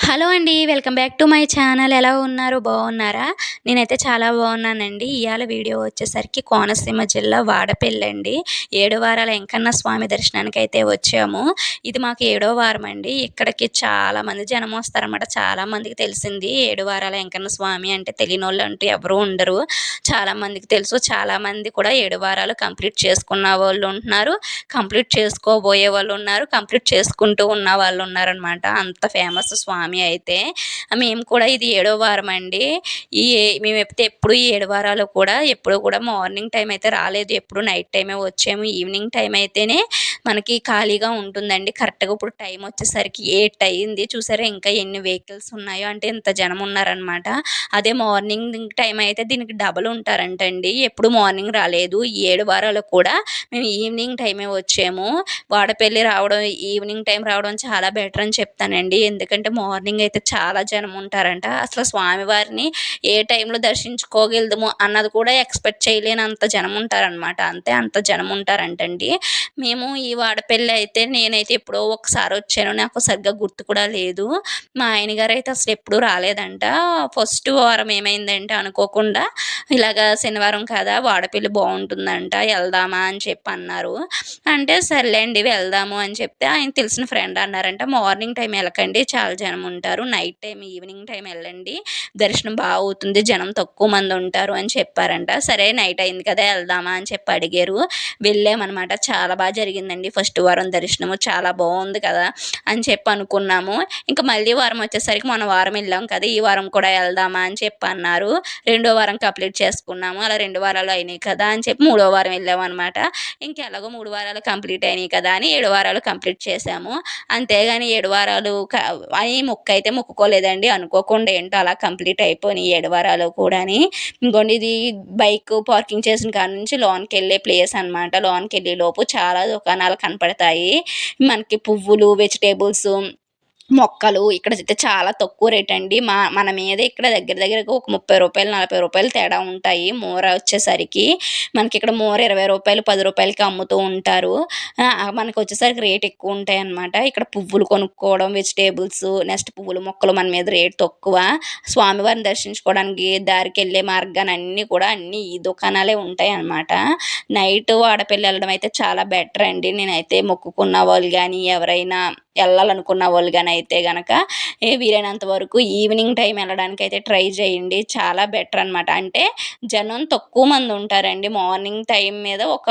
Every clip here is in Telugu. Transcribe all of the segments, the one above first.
హలో అండి welcome back to my channel. ఎలా ఉన్నారు? బాగున్నారా? నేనైతే చాలా బాగున్నానండి. ఇవాళ వీడియో వచ్చేసరికి కోనసీమ జిల్లా వాడపల్లి అండి. ఏడు వారాల వెంకన్న స్వామి దర్శనానికి అయితే వచ్చాము. ఇది మాకు ఏడో వారం అండి. ఇక్కడికి చాలామంది జనం వస్తారన్నమాట. చాలా మందికి తెలిసింది ఏడు వారాల వెంకన్న స్వామి అంటే తెలియని వాళ్ళు అంటూ ఎవరూ ఉండరు. చాలామందికి తెలుసు. చాలామంది కూడా ఏడు వారాలు కంప్లీట్ చేసుకున్న వాళ్ళు ఉంటున్నారు. కంప్లీట్ చేసుకోబోయే వాళ్ళు ఉన్నారు. కంప్లీట్ చేసుకుంటూ ఉన్న వాళ్ళు ఉన్నారనమాట అంత ఫేమస్ స్వామి. స్వామి అయితే మేము కూడా ఇది ఏడో వారం అండి ఈ మేము ఎప్పుడు ఎప్పుడు ఈ ఏడు వారాలు కూడా ఎప్పుడు కూడా మార్నింగ్ టైం అయితే రాలేదు. ఎప్పుడు నైట్ టైమే వచ్చాము. ఈవినింగ్ టైం అయితేనే మనకి ఖాళీగా ఉంటుందండి. కరెక్ట్గా ఇప్పుడు టైం వచ్చేసరికి ఎయిట్ అయ్యింది చూసారా ఇంకా ఎన్ని వెహికల్స్ ఉన్నాయో. అంటే ఇంత జనం ఉన్నారనమాట. అదే మార్నింగ్ టైం అయితే దీనికి డబల్ ఉంటారంటండి. ఎప్పుడు మార్నింగ్ రాలేదు. ఈ ఏడు వారాలు కూడా మేము ఈవినింగ్ టైమే వచ్చాము. వాడపల్లి రావడం ఈవినింగ్ టైం రావడం చాలా బెటర్ అని చెప్తానండి. ఎందుకంటే మార్నింగ్ అయితే చాలా జనం ఉంటారంట. అసలు స్వామివారిని ఏ టైంలో దర్శించుకోగలదము అన్నది కూడా ఎక్స్పెక్ట్ చేయలేనంత జనం ఉంటారనమాట. అంతే అంత జనం ఉంటారంటండి. మేము ఈ వాడపల్లి అయితే నేనైతే ఎప్పుడో ఒకసారి వచ్చాను. నాకు సరిగ్గా గుర్తు కూడా లేదు. మా ఆయన గారు అయితే అసలు ఎప్పుడూ రాలేదంట. ఫస్ట్ వారం ఏమైందంటే అనుకోకుండా ఇలాగ శనివారం కదా వాడపల్లి బాగుంటుందంట వెళ్దామా అని చెప్పి అన్నారు అంటే సర్లేండి వెళ్దాము అని చెప్తే ఆయన తెలిసిన ఫ్రెండ్ అన్నారంట. మార్నింగ్ టైం వెళ్ళకండి చాలా జనం ఉంటారు. నైట్ టైం ఈవినింగ్ టైం వెళ్ళండి. దర్శనం బాగా అవుతుంది జనం తక్కువ మంది ఉంటారు అని చెప్పారంట. సరే నైట్ అయింది కదా వెళ్దామా అని చెప్పి అడిగారు. వెళ్ళామన్నమాట. చాలా బాగా జరిగిందండి. ఫస్ట్ వారం దర్శనము చాలా బాగుంది కదా అని చెప్పి అనుకున్నాము. ఇంకా మళ్ళీ వారం వచ్చేసరికి మన వారం వెళ్ళాం కదా ఈ వారం కూడా వెళ్దామా అని చెప్పి అన్నారు. రెండో వారం కంప్లీట్ చేసుకున్నాము అలా రెండు వారాలు అయినాయి కదా అని చెప్పి మూడో వారం వెళ్ళాము అనమాట ఇంకెలాగో మూడు వారాలు కంప్లీట్ అయినాయి కదా అని ఏడు వారాలు కంప్లీట్ చేసాము. అంతేగాని ఏడు వారాలు అని మొక్క అయితే మొక్కుకోలేదండి అనుకోకుండా ఏంటో అలా కంప్లీట్ అయిపోయినాయి ఏడు వారాలు కూడాని. ఇంకోండి ఇది బైక్ పార్కింగ్ చేసిన కాడ నుంచి లోన్కి వెళ్ళే ప్లేస్ అనమాట లోన్కి వెళ్ళే లోపు చాలా దుకాణాలు కనపడతాయి. మనకి పువ్వులు వెజిటేబుల్స్ మొక్కలు ఇక్కడ అయితే చాలా తక్కువ రేట్ అండి. మా మన మీద ఇక్కడ దగ్గర దగ్గరకు ఒక ముప్పై రూపాయలు నలభై రూపాయలు తేడా ఉంటాయి మూర వచ్చేసరికి. మనకి ఇక్కడ మూర ఇరవై రూపాయలు పది రూపాయలకి అమ్ముతూ ఉంటారు. మనకు వచ్చేసరికి రేట్ ఎక్కువ ఉంటాయి అనమాట ఇక్కడ పువ్వులు కొనుక్కోవడం వెజిటేబుల్స్ నెక్స్ట్ పువ్వులు మొక్కలు మన మీద రేట్ తక్కువ. స్వామివారిని దర్శించుకోవడానికి దారికి వెళ్ళే మార్గాన్ని అన్నీ కూడా అన్నీ ఈ దుకాణాలే ఉంటాయి అనమాట నైట్ ఆడపిల్ల వెళ్ళడం అయితే చాలా బెటర్ అండి. నేనైతే మొక్కుకున్న వాళ్ళు కానీ ఎవరైనా వెళ్ళాలనుకున్న వాళ్ళు కానీ అయితే గనక వీలైనంత వరకు ఈవినింగ్ టైం వెళ్ళడానికి అయితే ట్రై చేయండి. చాలా బెటర్ అనమాట అంటే జనం తక్కువ మంది ఉంటారండి. మార్నింగ్ టైం మీద ఒక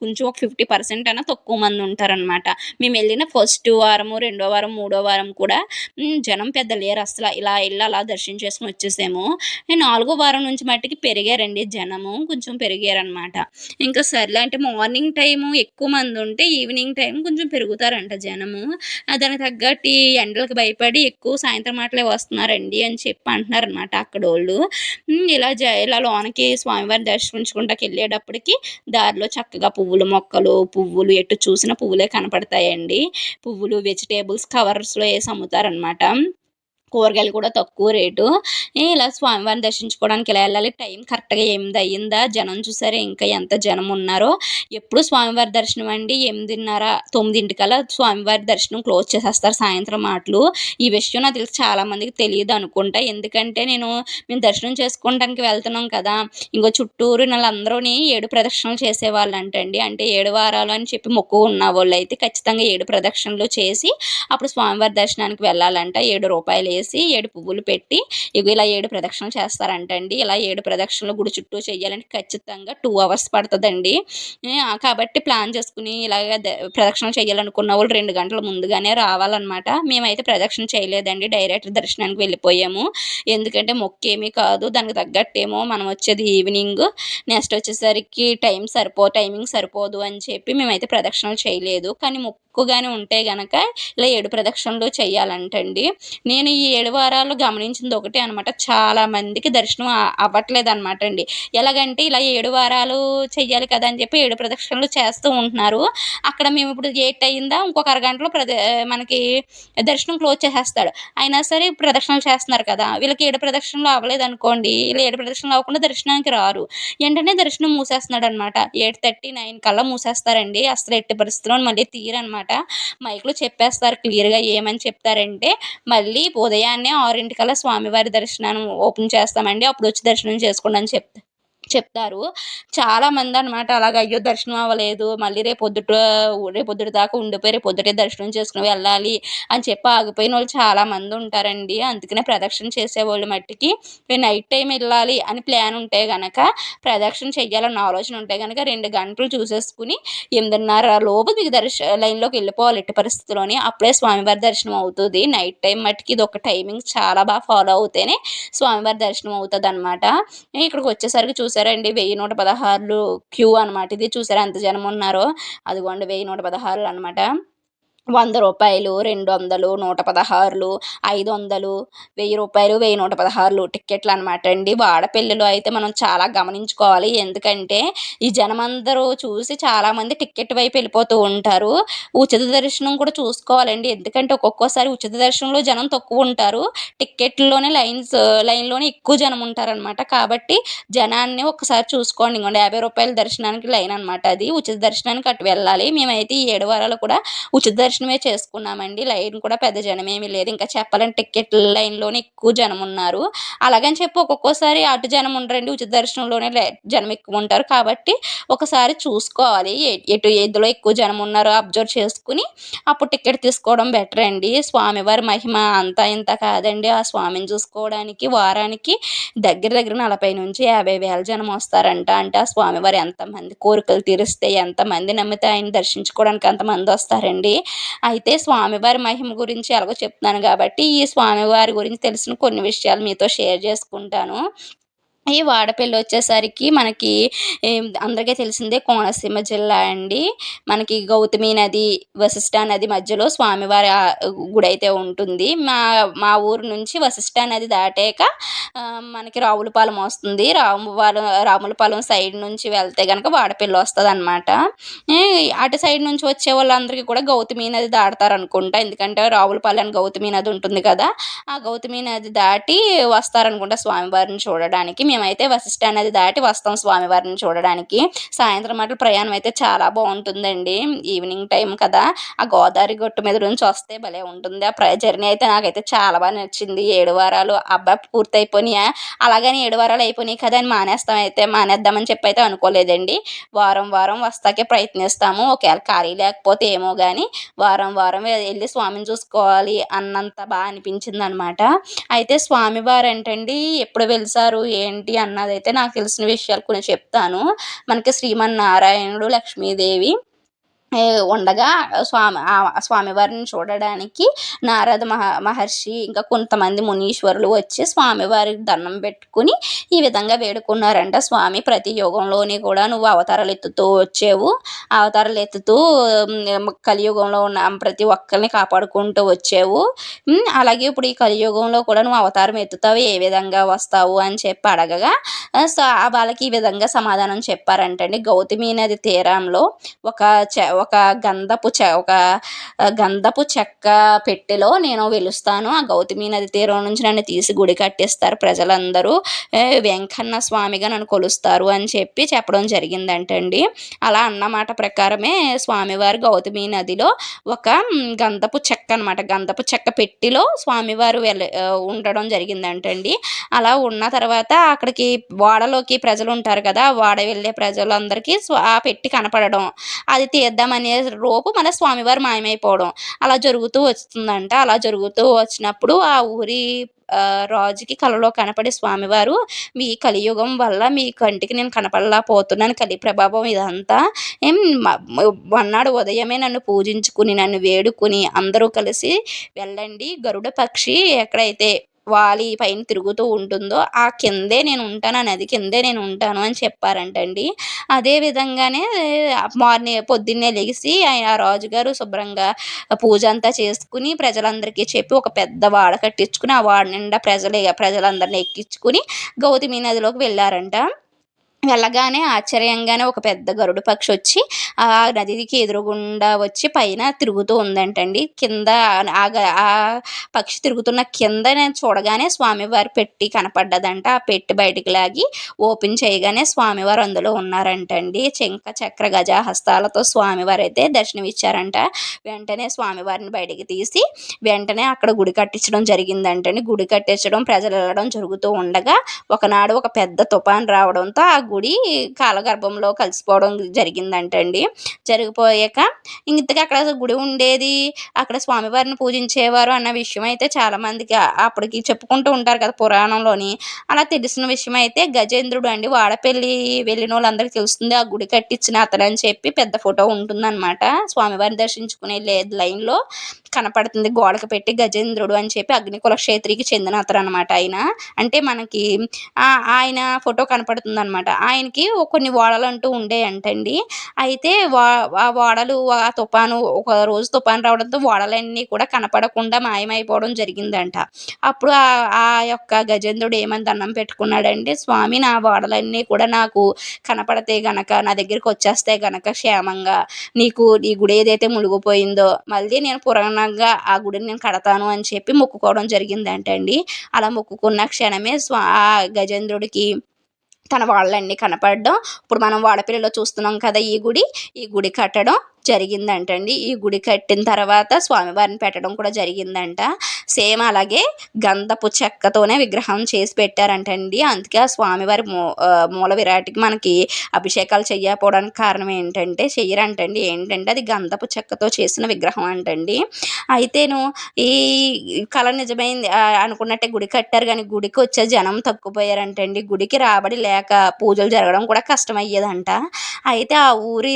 కొంచెం ఒక ఫిఫ్టీ పర్సెంట్ అయినా తక్కువ మంది ఉంటారనమాట మేము వెళ్ళిన ఫస్ట్ వారము రెండో వారం మూడో వారం కూడా జనం పెద్ద లేరు. అసలు ఇలా వెళ్ళి అలా దర్శనం చేసుకుని వచ్చేసాము నాలుగో వారం నుంచి మట్టికి పెరిగారండి జనము. కొంచెం పెరిగారనమాట ఇంకా సర్లే అంటే మార్నింగ్ టైము ఎక్కువ మంది ఉంటే ఈవినింగ్ టైం కొంచెం పెరుగుతారంట జనము. దానికి తగ్గట్టు ఎండలకు భయపడి ఎక్కువ సాయంత్రం మాటలే వస్తున్నారండి అని చెప్పి అంటున్నారు అనమాట అక్కడ వాళ్ళు ఇలా జ ఇలా లోనకి స్వామివారిని దర్శించుకుంటాకి వెళ్ళేటప్పటికి దారిలో చక్కగా పువ్వులు మొక్కలు పువ్వులు ఎటు చూసిన పువ్వులే కనపడతాయండి. పువ్వులు వెజిటేబుల్స్ కవర్స్లో వేసి అమ్ముతారనమాట కూరగాయలు కూడా తక్కువ రేటు. ఇలా స్వామివారిని దర్శించుకోవడానికి ఇలా వెళ్ళాలి? టైం కరెక్ట్గా ఎనిమిది అయ్యిందా జనం చూసారా ఇంకా ఎంత జనం ఉన్నారో? ఎప్పుడు స్వామివారి దర్శనం అండి? ఎనిమిదిన్నర తొమ్మిదింటికల్లా స్వామివారి దర్శనం క్లోజ్ చేసేస్తారు సాయంత్రం మాటలు. ఈ విషయం నాకు తెలిసి చాలామందికి తెలియదు అనుకుంటా. ఎందుకంటే నేను మేము దర్శనం చేసుకోవడానికి వెళ్తున్నాం కదా. ఇంకో చుట్టూరు వాళ్ళందరూని ఏడు ప్రదక్షిణలు చేసేవాళ్ళు అంటండి అంటే ఏడు వారాలు అని చెప్పి మొక్కు ఉన్న వాళ్ళు అయితే ఖచ్చితంగా ఏడు ప్రదక్షిణలు చేసి అప్పుడు స్వామివారి దర్శనానికి వెళ్ళాలంట. ఏడు రూపాయలు చేసి ఏడు పువ్వులు పెట్టి ఇవి ఇలా ఏడు ప్రదక్షిణలు చేస్తారంటండి. ఇలా ఏడు ప్రదక్షిణలు గుడి చుట్టూ చేయాలంటే ఖచ్చితంగా టూ అవర్స్ పడుతుందండి. కాబట్టి ప్లాన్ చేసుకుని ఇలాగ ప్రదక్షిణలు చేయాలనుకున్న వాళ్ళు రెండు గంటల ముందుగానే రావాలన్నమాట. మేమైతే ప్రదక్షిణ చేయలేదండి డైరెక్ట్ దర్శనానికి వెళ్ళిపోయాము. ఎందుకంటే మొక్కేమీ కాదు దానికి తగ్గట్టేమో మనం వచ్చేది ఈవినింగ్ నెక్స్ట్ వచ్చేసరికి టైం సరిపో టైమింగ్ సరిపోదు అని చెప్పి మేమైతే ప్రదక్షిణలు చేయలేదు. కానీ మొక్కు ఎక్కువగానే ఉంటే గనక ఇలా ఏడు ప్రదక్షిణలు చేయాలంటండి. నేను ఈ ఏడు వారాలు గమనించింది ఒకటే అనమాట చాలా మందికి దర్శనం అవ్వట్లేదు అనమాట అండి ఎలాగంటే ఇలా ఏడు వారాలు చెయ్యాలి కదా అని చెప్పి ఏడు ప్రదక్షిణలు చేస్తూ ఉంటున్నారు. అక్కడ మేము ఇప్పుడు ఎయిట్ అయిందా ఇంకొక అరగంటలో ప్రద మనకి దర్శనం క్లోజ్ చేసేస్తాడు. అయినా సరే ప్రదక్షిణలు చేస్తున్నారు కదా వీళ్ళకి ఏడు ప్రదక్షిణలు అవ్వలేదు అనుకోండి ఇలా ఏడు ప్రదక్షిణలు అవ్వకుండా దర్శనానికి రారు. వెంటనే దర్శనం మూసేస్తున్నాడు అనమాట ఎయిట్ థర్టీ నైన్ కల్లా మూసేస్తారండి. అసలు ఎట్టి పరిస్థితుల్లో మళ్ళీ తీరనమాట అనమాట. మైక్లో చెప్పేస్తారు క్లియర్గా ఏమని చెప్తారంటే మళ్ళీ ఉదయాన్నే ఆరింటికల్లా స్వామివారి దర్శనం ఓపెన్ చేస్తామండి. అప్పుడు వచ్చి దర్శనం చేసుకోండి అని చెప్తారు చెప్తారు. చాలామంది అనమాట అలాగ అయ్యో దర్శనం అవ్వలేదు మళ్ళీ రేపు పొద్దుట రేపు పొద్దుట దాకా ఉండిపోయి రేపు పొద్దుటే దర్శనం చేసుకుని వెళ్ళాలి అని చెప్పి ఆగిపోయిన వాళ్ళు చాలామంది ఉంటారండి. అందుకనే ప్రదక్షిణ చేసేవాళ్ళు మట్టికి నైట్ టైం వెళ్ళాలి అని ప్లాన్ ఉంటే కనుక ప్రదక్షిణ చెయ్యాలన్న ఆలోచన ఉంటే కనుక రెండు గంటలు చూసేసుకుని ఎనిమిదిన్నర లోపు మీకు దర్శ లైన్లోకి వెళ్ళిపోవాలి ఎట్టి పరిస్థితుల్లోని. అప్పుడే స్వామివారి దర్శనం అవుతుంది. నైట్ టైం మట్టికి ఇది ఒక టైమింగ్ చాలా బాగా ఫాలో అవుతేనే స్వామివారి దర్శనం అవుతుంది అనమాట ఇక్కడికి వచ్చేసరికి చూసారండి. వెయ్యి నూట పదహారులు క్యూ అనమాట ఇది. చూసారా ఎంత జనం ఉన్నారో? అదిగోండి వెయ్యి నూట పదహారులు అనమాట వంద రూపాయలు రెండు వందలు నూట పదహారులు ఐదు వందలు వెయ్యి రూపాయలు వెయ్యి నూట పదహారులు టిక్కెట్లు అనమాట అండి. వాడపెళ్ళిలో అయితే మనం చాలా గమనించుకోవాలి. ఎందుకంటే ఈ జనమందరూ చూసి చాలామంది టిక్కెట్ వైపు వెళ్ళిపోతూ ఉంటారు. ఉచిత దర్శనం కూడా చూసుకోవాలండి. ఎందుకంటే ఒక్కొక్కసారి ఉచిత దర్శనంలో జనం తక్కువ ఉంటారు. టిక్కెట్లోనే లైన్స్ లైన్లోనే ఎక్కువ జనం ఉంటారనమాట కాబట్టి జనాన్ని ఒకసారి చూసుకోండి. ఇంకోండి యాభై రూపాయల దర్శనానికి లైన్ అనమాట అది. ఉచిత దర్శనానికి అటు వెళ్ళాలి. మేమైతే ఈ ఏడు వారాలు కూడా ఉచిత దర్శనమే చేసుకున్నామండి. లైన్ కూడా పెద్ద జనమేమీ లేదు. ఇంకా చెప్పాలంటే టికెట్ లైన్లోనే ఎక్కువ జనం ఉన్నారు అలాగని చెప్పి ఒక్కొక్కసారి అటు జనం ఉండరండి ఉచిత దర్శనంలోనే జనం ఎక్కువ ఉంటారు. కాబట్టి ఒకసారి చూసుకోవాలి. ఎటు ఎదులో ఎక్కువ జనం ఉన్నారో అబ్జర్వ్ చేసుకుని అప్పుడు టికెట్ తీసుకోవడం బెటర్ అండి. స్వామివారి మహిమ అంతా ఇంత కాదండి. ఆ స్వామిని చూసుకోవడానికి వారానికి దగ్గర దగ్గర నలభై నుంచి యాభై వేల జనం వస్తారంట అంటే ఆ స్వామివారు ఎంతమంది కోరికలు తీరిస్తే ఎంతమంది నమ్మితే ఆయన దర్శించుకోవడానికి అంతమంది వస్తారండి. అయితే స్వామివారి మహిమ గురించి ఎలాగో చెప్తున్నాను కాబట్టి ఈ స్వామివారి గురించి తెలిసిన కొన్ని విషయాలు మీతో షేర్ చేసుకుంటాను. ఈ వాడపల్లి వచ్చేసరికి మనకి అందరికీ తెలిసిందే కోనసీమ జిల్లా అండి. మనకి గౌతమి నది వశిష్ట నది మధ్యలో స్వామివారి గుడి అయితే ఉంటుంది. మా మా ఊరు నుంచి వశిష్ట నది దాటాక మనకి రావులపాలెం వస్తుంది. రాముపాలెం రాములపాలెం సైడ్ నుంచి వెళ్తే కనుక వాడపల్లి వస్తుంది అనమాట అటు సైడ్ నుంచి వచ్చే వాళ్ళందరికీ కూడా గౌతమి నది దాడతారు అనుకుంటా ఎందుకంటే రావులపాలెం గౌతమి నది ఉంటుంది కదా ఆ గౌతమి నది దాటి వస్తారనుకుంటా స్వామివారిని చూడడానికి. మేమైతే వశిష్ట నది దాటి వస్తాం స్వామివారిని చూడడానికి. సాయంత్రం మాట ప్రయాణం అయితే చాలా బాగుంటుందండి. ఈవినింగ్ టైం కదా. ఆ గోదావరి గొట్టు మీద నుంచి వస్తే భలే ఉంటుంది. ఆ జర్నీ అయితే నాకైతే చాలా బాగా నచ్చింది. ఏడు వారాలు అబ్బాయి పూర్తయిపోయినాయా అలాగని ఏడు వారాలు అయిపోయినాయి కదా అని మానేస్తాం అయితే. మానేద్దామని చెప్పి అయితే అనుకోలేదండి. వారం వారం వస్తాకే ప్రయత్నిస్తాము. ఒకవేళ ఖాళీ లేకపోతే ఏమో కానీ వారం వారం వెళ్ళి స్వామిని చూసుకోవాలి అన్నంత బాగా అనిపించింది అనమాట అయితే స్వామివారు ఏంటండి? ఎప్పుడు వెలిసారు? ఏంటి? ఏంటి అన్నదైతే నాకు తెలిసిన విషయాలు కొన్ని చెప్తాను. మనకి శ్రీమన్నారాయణుడు లక్ష్మీదేవి ఉండగా స్వామి స్వామివారిని చూడడానికి నారద మహ మహర్షి ఇంకా కొంతమంది మునీశ్వరులు వచ్చి స్వామివారికి దండం పెట్టుకుని ఈ విధంగా వేడుకున్నారంట. స్వామి ప్రతి యుగంలోని కూడా నువ్వు అవతారాలు ఎత్తుతూ వచ్చేవు. అవతారాలు ఎత్తుతూ కలియుగంలో ఉన్న ప్రతి ఒక్కరిని కాపాడుకుంటూ వచ్చేవు. అలాగే ఇప్పుడు ఈ కలియుగంలో కూడా నువ్వు అవతారం ఎత్తుతావు ఏ విధంగా వస్తావు అని చెప్పి అడగగా వాళ్ళకి ఈ విధంగా సమాధానం చెప్పారంటండి. గౌతమి నది తీరంలో ఒక చ ఒక గంధపు చె ఒక గంధపు చెక్క పెట్టెలో నేను వెలుస్తాను. ఆ గౌతమి నది తీరం నుంచి నన్ను తీసి గుడి కట్టిస్తారు ప్రజలందరూ. వెంకన్న స్వామిగా నన్ను కొలుస్తారు అని చెప్పి చెప్పడం జరిగిందంటండి. అలా అన్నమాట ప్రకారమే స్వామివారు గౌతమి నదిలో ఒక గంధపు చెక్క అనమాట గంధపు చెక్క పెట్టిలో స్వామివారు వెళ్ళ ఉండడం జరిగిందంటండి. అలా ఉన్న తర్వాత అక్కడికి వాడలోకి ప్రజలు ఉంటారు కదా వాడ వెళ్ళే ప్రజలందరికీ ఆ పెట్టి కనపడడం. అది తీద్దాం అనే రూపు మన స్వామివారు మాయమైపోవడం. అలా జరుగుతూ వస్తుందంట. అలా జరుగుతూ వచ్చినప్పుడు ఆ ఊరి రాజుకి కలలో కనపడే స్వామివారు మీ కలియుగం వల్ల మీ కంటికి నేను కనపడలేకపోతున్నాను కలి ప్రభావం ఇదంతా. ఏం మన్నాడు ఉదయమే నన్ను పూజించుకుని నన్ను వేడుకుని అందరూ కలిసి వెళ్ళండి. గరుడ పక్షి ఎక్కడైతే వాలి పైన తిరుగుతూ ఉంటుందో ఆ కిందే నేను ఉంటాను ఆ నది కిందే నేను ఉంటాను అని చెప్పారంటండి. అదే విధంగానే మార్నింగ్ పొద్దున్నే లెగిసి ఆ రాజుగారు శుభ్రంగా పూజ అంతా చేసుకుని ప్రజలందరికీ చెప్పి ఒక పెద్ద వాడ కట్టించుకుని ఆ వాడ నిండా ప్రజలే ప్రజలందరినీ ఎక్కించుకుని గౌతమి నదిలోకి వెళ్ళారంట. వెళ్ళగానే ఆశ్చర్యంగానే ఒక పెద్ద గరుడు పక్షి వచ్చి ఆ నదికి ఎదురుగుండా వచ్చి పైన తిరుగుతూ ఉందంటండి. కింద ఆ ఆ పక్షి తిరుగుతున్న కింద నేను చూడగానే స్వామివారి పెట్టి కనపడ్డదంట. ఆ పెట్టి బయటికి లాగి ఓపెన్ చేయగానే స్వామివారు అందులో ఉన్నారంటండి. చెంక చక్ర గజ హస్తాలతో స్వామివారు అయితే దర్శనమిచ్చారంట. వెంటనే స్వామివారిని బయటికి తీసి వెంటనే అక్కడ గుడి కట్టించడం జరిగిందంటండి. గుడి కట్టించడం ప్రజలు వెళ్ళడం జరుగుతూ ఉండగా ఒకనాడు ఒక పెద్ద తుఫాన్ రావడంతో ఆ గుడి కాలగర్భంలో కలిసిపోవడం జరిగిందంటండి. జరిగిపోయాక ఇంతగా అక్కడ గుడి ఉండేది అక్కడ స్వామివారిని పూజించేవారు అన్న విషయం అయితే చాలామందికి అప్పటికి చెప్పుకుంటూ ఉంటారు కదా పురాణంలోని. అలా తెలిసిన విషయం అయితే గజేంద్రుడు అండి వాడపల్లి వెళ్ళిన వాళ్ళందరికీ తెలుస్తుంది ఆ గుడి కట్టించిన అతను అని చెప్పి పెద్ద ఫోటో ఉంటుందన్నమాట. స్వామివారిని దర్శించుకునే లేదు లైన్లో కనపడుతుంది. గోడకు పెట్టి గజేంద్రుడు అని చెప్పి అగ్నికుల క్షేత్రికి చెందిన అతను అనమాట ఆయన. అంటే మనకి ఆయన ఫోటో కనపడుతుంది అనమాట ఆయనకి కొన్ని ఓడలు అంటూ ఉండేయంటండి అయితే వా ఆ ఓడలు ఆ తుఫాను ఒక రోజు తుఫాను రావడంతో ఓడలన్నీ కూడా కనపడకుండా మాయమైపోవడం జరిగిందంట. అప్పుడు ఆ యొక్క గజేంద్రుడు ఏమని దండం పెట్టుకున్నాడంటే స్వామి నా ఓడలన్నీ కూడా నాకు కనపడితే గనక నా దగ్గరికి వచ్చేస్తే గనక క్షేమంగా నీకు నీ గుడి ఏదైతే మునిగిపోయిందో మళ్ళీ నేను పురాణ పురాణంగా ఆ గుడిని నేను కడతాను అని చెప్పి మొక్కుకోవడం జరిగిందంటండి. అలా మొక్కుకున్న క్షణమే స్వా ఆ గజేంద్రుడికి తన వాళ్ళన్నీ కనపడడం. ఇప్పుడు మనం వాడపల్లిలో చూస్తున్నాం కదా ఈ గుడి. ఈ గుడి కట్టడం. జరిగిందంటండి. ఈ గుడి కట్టిన తర్వాత స్వామివారిని పెట్టడం కూడా జరిగిందంట. సేమ్ అలాగే గంధపు చెక్కతోనే విగ్రహం చేసి పెట్టారంటండి. అందుకే ఆ స్వామివారి మూ మూల విరాటికి మనకి అభిషేకాలు చెయ్యకపోవడానికి కారణం ఏంటంటే చెయ్యరంటండి. ఏంటంటే అది గంధపు చెక్కతో చేసిన విగ్రహం అంటండి. అయితేను ఈ కళ నిజమైంది అనుకున్నట్టే గుడి కట్టారు కానీ గుడికి వచ్చే జనం తక్కువపోయారంటండి గుడికి రాబడి లేక పూజలు జరగడం కూడా కష్టమయ్యేదంట. అయితే ఆ ఊరి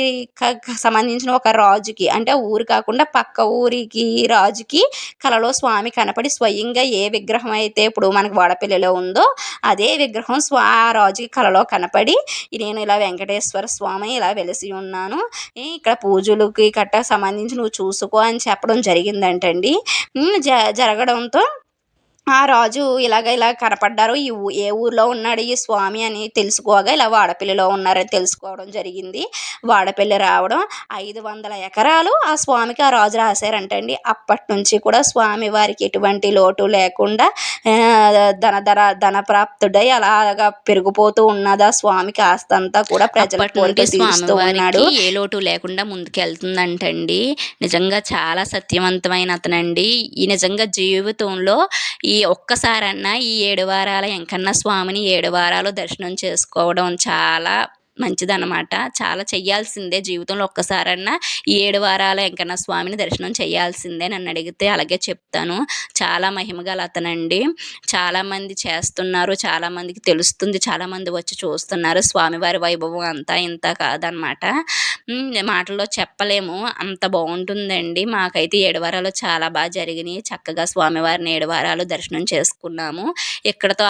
సంబంధించిన ఒక ఒక రాజుకి అంటే ఊరు కాకుండా పక్క ఊరికి రాజుకి కలలో స్వామి కనపడి స్వయంగా ఏ విగ్రహం అయితే ఇప్పుడు మనకు వాడపల్లిలో ఉందో అదే విగ్రహం స్వా ఆ రాజుకి కలలో కనపడి నేను ఇలా వెంకటేశ్వర స్వామి ఇలా వెలిసి ఉన్నాను ఇక్కడ పూజలకి కట్ట సంబంధించి నువ్వు చూసుకో అని చెప్పడం జరిగిందంటండి. జ జరగడంతో ఆ రాజు ఇలాగ ఇలా కనపడ్డారు. ఈ ఏ ఊర్లో ఉన్నాడు ఈ స్వామి అని తెలుసుకోగా ఇలా వాడపల్లిలో ఉన్నారని తెలుసుకోవడం జరిగింది. వాడపల్లి రావడం ఐదు వందల ఎకరాలు ఆ స్వామికి ఆ రాజు రాశారంటండి. అప్పటి నుంచి కూడా స్వామి వారికి ఎటువంటి లోటు లేకుండా ధన ధర ధన ప్రాప్తుడై అలాగా పెరిగిపోతూ ఉన్నది. ఆ స్వామికి ఆస్తంతా కూడా ప్రజల తీరుస్తూ ఉన్నాడు. ఏ లోటు లేకుండా ముందుకెళ్తుందంటండి. నిజంగా చాలా సత్యవంతమైన అతనండి. ఈ నిజంగా జీవితంలో ఈ ఈ ఒక్కసారన్నా ఈ ఏడు వారాల వెంకన్న స్వామిని ఏడు వారాలు దర్శనం చేసుకోవడం చాలా మంచిదన్నమాట. చాలా చెయ్యాల్సిందే జీవితంలో ఒక్కసారన్నా. ఈ ఏడు వారాల వెంకన్న స్వామిని దర్శనం చేయాల్సిందే నన్ను అడిగితే అలాగే చెప్తాను. చాలా మహిమగల అతనండి. చాలామంది చేస్తున్నారు చాలామందికి తెలుస్తుంది చాలామంది వచ్చి చూస్తున్నారు. స్వామివారి వైభవం అంతా ఇంత కాదనమాట మాటల్లో చెప్పలేము. అంత బాగుంటుందండి. మాకైతే ఏడు వారాలు చాలా బాగా జరిగినాయి. చక్కగా స్వామివారిని ఏడు వారాలు దర్శనం చేసుకున్నాము. ఇక్కడతో